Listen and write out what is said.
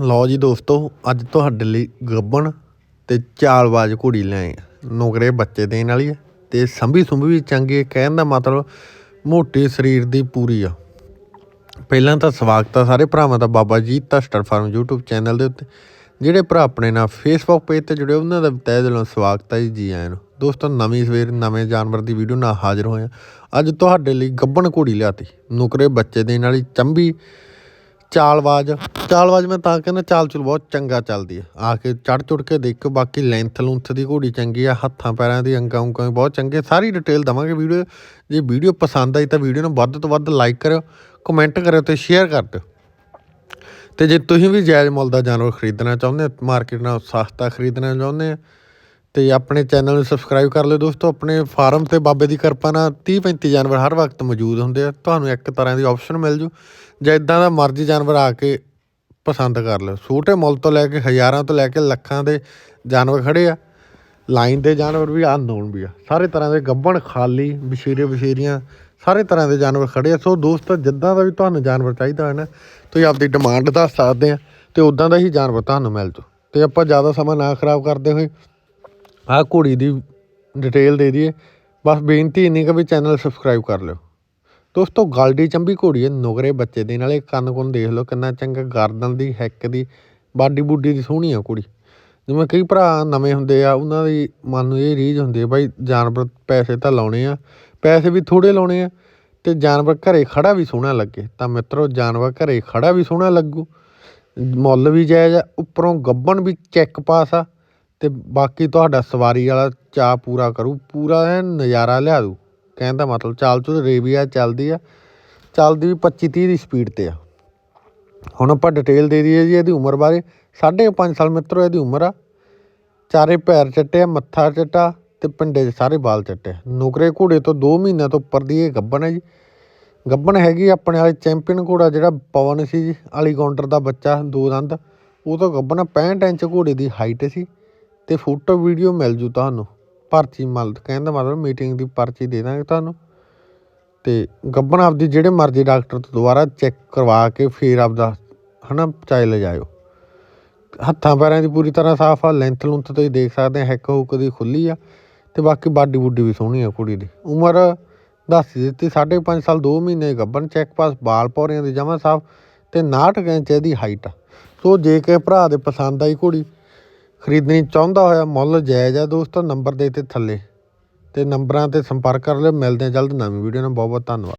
ਲਓ ਜੀ ਦੋਸਤੋ, ਅੱਜ ਤੁਹਾਡੇ ਲਈ ਗੱਬਣ ਤੇ ਚਾਲਬਾਜ਼ ਘੋੜੀ ਲਿਆਏ ਆਏ ਨੁਕਰੇ ਬੱਚੇ ਦੇਣ ਵਾਲੀ ਹੈ ਤੇ ਸੰਭੀ ਸੁੰਭੀ ਵੀ ਚੰਗੀ ਹੈ ਕਹਿਣ ਦਾ ਮਤਲਬ ਮੋਟੇ ਸਰੀਰ ਦੀ ਪੂਰੀ ਆ। ਪਹਿਲਾਂ ਤਾਂ ਸਵਾਗਤ ਆ ਸਾਰੇ ਭਰਾਵਾਂ ਦਾ Baba ji ਟਸਟਰ farm YouTube channel ਦੇ ਉੱਤੇ, ਜਿਹੜੇ ਭਰਾ ਆਪਣੇ ਨਾਲ Facebook ਪੇਜ ਤੇ ਜੁੜੇ, ਉਹਨਾਂ ਦਾ ਤਹਿ ਦਿਲੋਂ ਸਵਾਗਤ ਹੈ ਜੀ ਜੀ ਆਇਆਂ ਨੂੰ। ਦੋਸਤੋ, ਨਵੀਂ ਸਵੇਰ, ਨਵੇਂ ਜਾਨਵਰ ਦੀ ਵੀਡੀਓ ਨਾਲ ਹਾਜ਼ਰ ਹੋਏ ਹਾਂ ਅੱਜ ਤੁਹਾਡੇ ਲਈ ਗੱਬਣ ਘੋੜੀ ਲਿਆਤੀ। ਨੁਕਰੇ ਬੱਚੇ ਦੇਣ ਵਾਲੀ ਚੰਬੀ ਚਾਲਬਾਜ਼। ਚਾਲਬਾਜ਼ ਮੈਂ ਤਾਂ ਕਹਿੰਦਾ ਚਾਲ ਚੁਲ ਬਹੁਤ ਚੰਗਾ ਚੱਲਦੀ ਹੈ ਆ ਕੇ ਚੜ ਚੁੜ ਕੇ ਦੇਖੋ, ਬਾਕੀ ਲੈਂਥ ਲੂੰਥ ਦੀ ਘੋੜੀ ਚੰਗੀ ਆ, ਹੱਥਾਂ ਪੈਰਾਂ ਦੀ ਅੰਗਾਂ ਉਂਗਾਂ ਵੀ ਬਹੁਤ ਚੰਗੇ। ਸਾਰੀ ਡਿਟੇਲ ਦਵਾਂਗੇ ਵੀਡੀਓ। ਜੇ ਵੀਡੀਓ ਪਸੰਦ ਆਈ ਤਾਂ ਵੀਡੀਓ ਨੂੰ ਵੱਧ ਤੋਂ ਵੱਧ ਲਾਈਕ ਕਰਿਓ ਕਮੈਂਟ ਕਰਿਓ ਤੇ ਸ਼ੇਅਰ ਕਰ ਦਿਓ। ਤੇ ਜੇ ਤੁਸੀਂ ਵੀ ਜਾਇਜ਼ ਮੁੱਲ ਦਾ ਜਾਨਵਰ ਖਰੀਦਣਾ ਚਾਹੁੰਦੇ ਹੋ ਮਾਰਕੀਟ ਨਾਲੋਂ ਸਸਤਾ ਖਰੀਦਣਾ ਚਾਹੁੰਦੇ ਆ ਤੇ ਆਪਣੇ ਚੈਨਲ ਨੂੰ ਸਬਸਕ੍ਰਾਈਬ ਕਰ ਲਿਓ ਦੋਸਤੋ। ਆਪਣੇ ਫਾਰਮ ਤੇ ਬਾਬੇ ਦੀ ਕਿਰਪਾ ਨਾਲ 30 35 ਜਾਨਵਰ ਹਰ ਵਕਤ ਮੌਜੂਦ ਹੁੰਦੇ ਆ। ਤੁਹਾਨੂੰ ਇੱਕ ਤਰ੍ਹਾਂ ਦੀ ਆਪਸ਼ਨ ਮਿਲ ਜੂ। ਜਾਂ ਇਦਾਂ ਦਾ ਮਰਜ਼ੀ ਜਾਨਵਰ ਆ ਕੇ ਪਸੰਦ ਕਰ ਲਿਓ। ਛੋਟੇ ਮੁੱਲ ਤੋਂ ਲੈ ਕੇ ਹਜ਼ਾਰਾਂ ਤੋਂ ਲੈ ਕੇ ਲੱਖਾਂ ਦੇ ਜਾਨਵਰ ਖੜੇ ਆ। ਲਾਈਨ ਦੇ ਜਾਨਵਰ ਵੀ ਅਨਨੋਨ ਵੀ ਆ। ਸਾਰੇ ਤਰ੍ਹਾਂ ਦੇ ਗੱਬਣ, ਖਾਲੀ, ਬਸ਼ੀਰੇ, ਬਸ਼ੀਰੀਆਂ, ਸਾਰੇ ਤਰ੍ਹਾਂ ਦੇ ਜਾਨਵਰ ਖੜੇ ਆ। ਸੋ ਦੋਸਤੋ, ਜਿੱਦਾਂ ਦਾ ਵੀ ਤੁਹਾਨੂੰ ਜਾਨਵਰ ਚਾਹੀਦਾ ਹੈ ਨਾ, ਤੁਸੀਂ ਆਪਦੀ ਡਿਮਾਂਡ ਦੱਸ ਸਕਦੇ ਆ ਤੇ ਉਦਾਂ ਦਾ ਹੀ ਜਾਨਵਰ ਤੁਹਾਨੂੰ ਮਿਲ ਜੂ। ਤੇ ਆਪਾਂ ਜ਼ਿਆਦਾ ਸਮਾਂ ਨਾ ਖਰਾਬ ਕਰਦੇ ਹੋਏ ਆਹ ਘੋੜੀ ਦੀ ਡਿਟੇਲ ਦੇ ਦਈਏ। ਬਸ ਬੇਨਤੀ ਇੰਨੀ ਕਿ ਵੀ ਚੈਨਲ ਸਬਸਕ੍ਰਾਈਬ ਕਰ ਲਿਓ। ਦੋਸਤੋ ਗਲਡੀ ਚੰਬੀ ਘੋੜੀ ਹੈ, ਨੁਗਰੇ ਬੱਚੇ ਦੇ ਨਾਲ ਇਹ ਕੰਨ ਕੁੰਨ ਦੇਖ ਲਓ, ਕਿੰਨਾ ਚੰਗਾ ਗਰਦਨ ਦੀ, ਹੈਕ ਦੀ, ਬਾਡੀ ਬੁੱਡੀ ਦੀ ਸੋਹਣੀ ਆ ਘੋੜੀ ਜਿਵੇਂ ਕਈ ਭਰਾ ਨਵੇਂ ਹੁੰਦੇ ਆ, ਉਹਨਾਂ ਦੀ ਮਨ ਨੂੰ ਇਹ ਰੀਝ ਹੁੰਦੀ ਹੈ ਬਾਈ ਜਾਨਵਰ ਪੈਸੇ ਤਾਂ ਲਾਉਣੇ ਆ, ਪੈਸੇ ਵੀ ਥੋੜੇ ਲਾਉਣੇ ਆ, ਤੇ ਜਾਨਵਰ ਘਰੇ ਖੜਾ ਵੀ ਸੋਹਣਾ ਲੱਗੇ। ਤਾਂ ਮਿੱਤਰੋ, ਜਾਨਵਰ ਘਰੇ ਖੜਾ ਵੀ ਸੋਹਣਾ ਲੱਗੂ। ਮੁੱਲ ਵੀ ਜਾਇਜ਼ ਆ, ਉੱਪਰੋਂ ਗੱਬਣ ਵੀ ਚੈੱਕ ਪਾਸ ਆ। ਅਤੇ ਬਾਕੀ ਤੁਹਾਡਾ ਸਵਾਰੀ ਵਾਲਾ ਚਾਅ ਪੂਰਾ ਕਰੂ ਪੂਰਾ ਐਨ ਨਜ਼ਾਰਾ ਲਿਆ ਦੂ ਕਹਿਣ ਦਾ ਮਤਲਬ ਚਾਲ ਚੁਲ ਰੇਬੀਆ ਚੱਲਦੀ ਆ। ਚੱਲਦੀ ਵੀ ਪੱਚੀ ਤੀਹ ਦੀ ਸਪੀਡ ਤੇ ਆ। ਹੁਣ ਆਪਾਂ ਡਿਟੇਲ ਦੇ ਦਈਏ ਜੀ ਇਹਦੀ ਉਮਰ ਬਾਰੇ। 5.5 ਸਾਲ ਮਿੱਤਰੋ ਇਹਦੀ ਉਮਰ ਆ। ਚਾਰੇ ਪੈਰ ਚੱਟੇ ਆ ਮੱਥਾ ਚੱਟਾ ਤੇ ਪਿੰਡੇ 'ਚ ਸਾਰੇ ਬਾਲ ਚੱਟੇ ਆ। ਨੁਕਰੇ ਘੋੜੇ ਤੋਂ 2 ਮਹੀਨਿਆਂ ਤੋਂ ਉੱਪਰ ਦੀ ਇਹ ਗੱਬਣ ਹੈ ਜੀ। ਗੱਬਣ ਹੈਗੀ ਆਪਣੇ ਵਾਲੇ ਚੈਂਪੀਅਨ ਘੋੜਾ ਜਿਹੜਾ ਪਵਨ ਸੀ ਜੀ ਅਲੀ ਦਾ ਬੱਚਾ ਦੋ ਦੰਦ। ਉਹ ਤੋਂ ਗੱਬਣ ਆ, 65 ਇੰਚ ਘੋੜੇ ਦੀ ਹਾਈਟ ਸੀ। ਅਤੇ ਫੋਟੋ ਵੀਡੀਓ ਮਿਲ ਜੂ ਤੁਹਾਨੂੰ। ਪਰਚੀ ਮਲ ਕਹਿਣ ਦਾ ਮਤਲਬ ਮੀਟਿੰਗ ਦੀ ਪਰਚੀ ਦੇ ਦਾਂਗੇ ਤੁਹਾਨੂੰ। ਅਤੇ ਗੱਭਣ ਆਪਦੀ ਜਿਹੜੇ ਮਰਜ਼ੀ ਡਾਕਟਰ ਤੋਂ ਦੁਬਾਰਾ ਚੈੱਕ ਕਰਵਾ ਕੇ ਫਿਰ ਆਪਦਾ ਹੈ ਨਾ ਚਾਹੇ ਲਿਜਾਇਓ। ਹੱਥਾਂ ਪੈਰਾਂ ਦੀ ਪੂਰੀ ਤਰ੍ਹਾਂ ਸਾਫ਼ ਆ ਲੈਂਥ ਲੁੰਥ ਤੁਸੀਂ ਦੇਖ ਸਕਦੇ ਆ ਹੈਕ ਹੁੱਕ ਦੀ ਖੁੱਲੀ ਆ ਅਤੇ ਬਾਕੀ ਬਾਡੀ ਬੁੱਡੀ ਵੀ ਸੋਹਣੀ ਆ ਕੁੜੀ ਦੀ। ਉਮਰ ਦੱਸ ਦਿੱਤੀ, ਸਾਢੇ ਪੰਜ ਸਾਲ 2 ਮਹੀਨੇ ਗੱਬਣ ਚੈੱਕ ਪਾਸ ਬਾਲ ਪੌਰਿਆਂ ਦੇ ਜਮਾ ਸਾਫ਼ ਅਤੇ 69 ਇੰਚ ਇਹਦੀ ਹਾਈਟ ਆ। ਸੋ ਜੇ ਕਿ ਭਰਾ ਦੇ ਪਸੰਦ ਆਈ ਕੁੜੀ ਖਰੀਦਣੀ ਚਾਹੁੰਦਾ ਹੋਇਆ ਮੁੱਲ ਜਾਇਜ਼ ਆ ਦੋਸਤੋ, ਨੰਬਰ ਦੇ ਤੇ ਥੱਲੇ। ਤੇ ਨੰਬਰਾਂ ਤੇ ਸੰਪਰਕ ਕਰ ਲਿਓ, ਮਿਲਦੇ ਆ ਜਲਦ ਨਵੀਂ ਵੀਡੀਓ ਨਾਲ। ਬਹੁਤ ਬਹੁਤ ਧੰਨਵਾਦ।